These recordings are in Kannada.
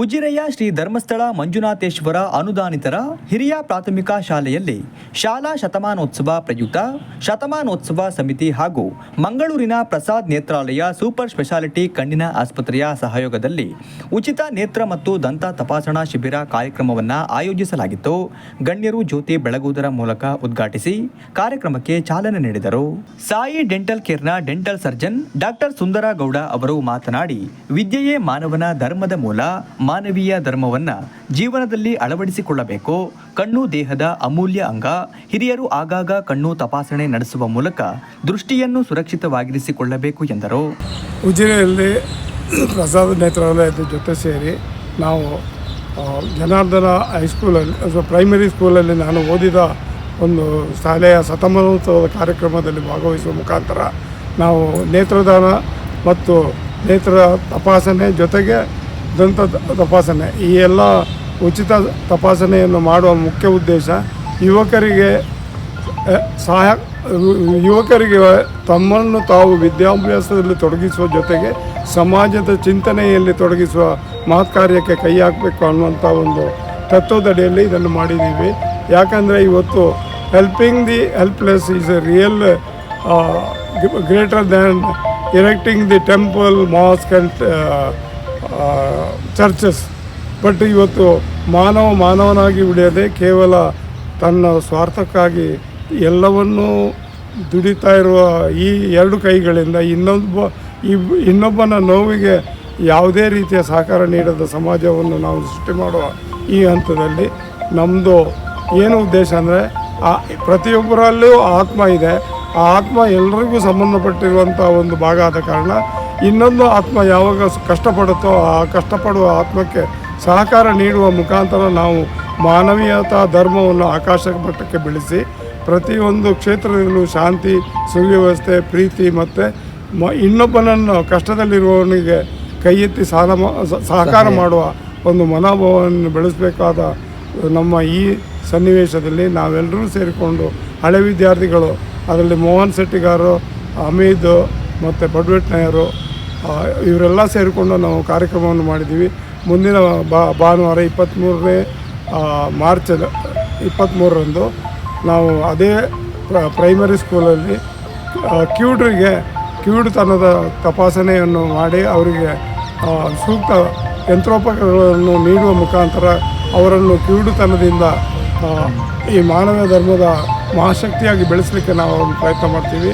ಉಜಿರೆಯ ಶ್ರೀ ಧರ್ಮಸ್ಥಳ ಮಂಜುನಾಥೇಶ್ವರ ಅನುದಾನಿತರ ಹಿರಿಯ ಪ್ರಾಥಮಿಕ ಶಾಲೆಯಲ್ಲಿ ಶಾಲಾ ಶತಮಾನೋತ್ಸವ ಪ್ರಯುಕ್ತ ಶತಮಾನೋತ್ಸವ ಸಮಿತಿ ಹಾಗೂ ಮಂಗಳೂರಿನ ಪ್ರಸಾದ್ ನೇತ್ರಾಲಯ ಸೂಪರ್ ಸ್ಪೆಷಾಲಿಟಿ ಕಣ್ಣಿನ ಆಸ್ಪತ್ರೆಯ ಸಹಯೋಗದಲ್ಲಿ ಉಚಿತ ನೇತ್ರ ಮತ್ತು ದಂತ ತಪಾಸಣಾ ಶಿಬಿರ ಕಾರ್ಯಕ್ರಮವನ್ನು ಆಯೋಜಿಸಲಾಗಿತ್ತು. ಗಣ್ಯರು ಜ್ಯೋತಿ ಬೆಳಗುವುದರ ಮೂಲಕ ಉದ್ಘಾಟಿಸಿ ಕಾರ್ಯಕ್ರಮಕ್ಕೆ ಚಾಲನೆ ನೀಡಿದರು. Sai dental ಕೇರ್ನ dental surgeon doctor Sundara Gowda ಅವರು ಮಾತನಾಡಿ, ವಿದ್ಯೆಯೇ ಮಾನವನ ಧರ್ಮದ ಮೂಲ ಮಾನವೀಯ ಧರ್ಮವನ್ನು ಜೀವನದಲ್ಲಿ ಅಳವಡಿಸಿಕೊಳ್ಳಬೇಕು. ಕಣ್ಣು ದೇಹದ ಅಮೂಲ್ಯ ಅಂಗ. ಹಿರಿಯರು ಆಗಾಗ ಕಣ್ಣು ತಪಾಸಣೆ ನಡೆಸುವ ಮೂಲಕ ದೃಷ್ಟಿಯನ್ನು ಸುರಕ್ಷಿತವಾಗಿರಿಸಿಕೊಳ್ಳಬೇಕು ಎಂದರು. ಉಜಿರೆಯಲ್ಲಿ ಪ್ರಸಾದ ನೇತ್ರಾಲಯದ ಜೊತೆ ಸೇರಿ ನಾವು ಜನಾರ್ದನ ಹೈಸ್ಕೂಲಲ್ಲಿ ಅಥವಾ ಪ್ರೈಮರಿ ಸ್ಕೂಲಲ್ಲಿ ನಾನು ಓದಿದ ಒಂದು ಶಾಲೆಯ ಶತಮಾನೋತ್ಸವದ ಕಾರ್ಯಕ್ರಮದಲ್ಲಿ ಭಾಗವಹಿಸುವ ಮುಖಾಂತರ ನಾವು ನೇತ್ರದಾನ ಮತ್ತು ನೇತ್ರ ತಪಾಸಣೆ ಜೊತೆಗೆ ದಂತ ತಪಾಸಣೆ. ಈ ಎಲ್ಲ ಉಚಿತ ತಪಾಸಣೆಯನ್ನು ಮಾಡುವ ಮುಖ್ಯ ಉದ್ದೇಶ ಯುವಕರಿಗೆ ಸಹಾಯ, ಯುವಕರಿಗೆ ತಮ್ಮನ್ನು ತಾವು ವಿದ್ಯಾಭ್ಯಾಸದಲ್ಲಿ ತೊಡಗಿಸುವ ಜೊತೆಗೆ ಸಮಾಜದ ಚಿಂತನೆಯಲ್ಲಿ ತೊಡಗಿಸುವ ಮಹತ್ ಕಾರ್ಯಕ್ಕೆ ಕೈ ಹಾಕಬೇಕು ಅನ್ನುವಂಥ ಒಂದು ತತ್ವದಡಿಯಲ್ಲಿ ಇದನ್ನು ಮಾಡಿದ್ದೀವಿ. ಯಾಕಂದರೆ ಇವತ್ತು helping the helpless is a real greater than erecting the temple mosque and churches. But ಇವತ್ತು ಮಾನವ ಮಾನವನಾಗಿ ಉಳಿಯದೆ ಕೇವಲ ತನ್ನ ಸ್ವಾರ್ಥಕ್ಕಾಗಿ ಎಲ್ಲವನ್ನೂ ದುಡಿತಾ ಇರುವ ಈ ಎರಡು ಕೈಗಳಿಂದ ಇನ್ನೊಬ್ಬ ಇನ್ನೊಬ್ಬನ ನೋವಿಗೆ ಯಾವುದೇ ರೀತಿಯ ಸಹಕಾರ ನೀಡದ ಸಮಾಜವನ್ನು ನಾವು ಸೃಷ್ಟಿ ಮಾಡುವ ಈ ಹಂತದಲ್ಲಿ ನಮ್ಮದು ಏನು ಉದ್ದೇಶ ಅಂದರೆ, ಆ ಪ್ರತಿಯೊಬ್ಬರಲ್ಲೂ ಆತ್ಮ ಇದೆ. ಆ ಆತ್ಮ ಎಲ್ಲರಿಗೂ ಸಂಬಂಧಪಟ್ಟಿರುವಂಥ ಒಂದು ಭಾಗ ಆದ ಕಾರಣ ಇನ್ನೊಂದು ಆತ್ಮ ಯಾವಾಗ ಕಷ್ಟಪಡುತ್ತೋ ಆ ಕಷ್ಟಪಡುವ ಆತ್ಮಕ್ಕೆ ಸಹಕಾರ ನೀಡುವ ಮುಖಾಂತರ ನಾವು ಮಾನವೀಯತಾ ಧರ್ಮವನ್ನು ಆಕಾಶ ಮಟ್ಟಕ್ಕೆ ಬೆಳೆಸಿ ಪ್ರತಿಯೊಂದು ಕ್ಷೇತ್ರದಲ್ಲೂ ಶಾಂತಿ ಸುವ್ಯವಸ್ಥೆ ಪ್ರೀತಿ ಮತ್ತು ಮ ಇನ್ನೊಬ್ಬನನ್ನು ಕಷ್ಟದಲ್ಲಿರುವವನಿಗೆ ಕೈ ಎತ್ತಿ ಸಾಲ ಸಹಕಾರ ಮಾಡುವ ಒಂದು ಮನೋಭಾವವನ್ನು ಬೆಳೆಸಬೇಕಾದ ನಮ್ಮ ಈ ಸನ್ನಿವೇಶದಲ್ಲಿ ನಾವೆಲ್ಲರೂ ಸೇರಿಕೊಂಡು ಹಳೆ ವಿದ್ಯಾರ್ಥಿಗಳು ಅದರಲ್ಲಿ ಮೋಹನ್ ಶೆಟ್ಟಿಗಾರು ಅಮೀದ್ ಮತ್ತು ಪಡ್ವೆಟ್ನಾಯರು ಇವರೆಲ್ಲ ಸೇರಿಕೊಂಡು ನಾವು ಕಾರ್ಯಕ್ರಮವನ್ನು ಮಾಡಿದ್ದೀವಿ. ಮುಂದಿನ ಬಾ, ಭಾನುವಾರ ಇಪ್ಪತ್ತ್ಮೂರನೇ ಮಾರ್ಚ್ ಇಪ್ಪತ್ತ್ಮೂರರಂದು ನಾವು ಅದೇ ಪ್ರ- ಪ್ರೈಮರಿ ಸ್ಕೂಲಲ್ಲಿ ಕ್ಯೂಡ್ರಿಗೆ ಕಿವುಡುತನದ ತಪಾಸಣೆಯನ್ನು ಮಾಡಿ ಅವರಿಗೆ ಸೂಕ್ತ ಯಂತ್ರೋಪಕರಣಗಳನ್ನು ನೀಡುವ ಮುಖಾಂತರ ಅವರನ್ನು ಕಿವುಡುತನದಿಂದ ಈ ಮಾನವ ಧರ್ಮದ ಮಹಾಶಕ್ತಿಯಾಗಿ ಬೆಳೆಸಲಿಕ್ಕೆ ನಾವು ಪ್ರಯತ್ನ ಮಾಡ್ತೀವಿ.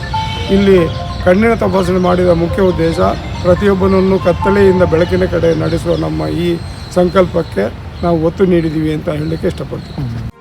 ಇಲ್ಲಿ ಕಣ್ಣಿನ ತಪಾಸಣೆ ಮಾಡಿದ ಮುಖ್ಯ ಉದ್ದೇಶ ಪ್ರತಿಯೊಬ್ಬನನ್ನು ಕತ್ತಲೆಯಿಂದ ಬೆಳಕಿನ ಕಡೆ ನಡೆಸುವ ನಮ್ಮ ಈ ಸಂಕಲ್ಪಕ್ಕೆ ನಾವು ಒತ್ತು ನೀಡಿದ್ದೀವಿ ಅಂತ ಹೇಳಲಿಕ್ಕೆ ಇಷ್ಟಪಡ್ತೀವಿ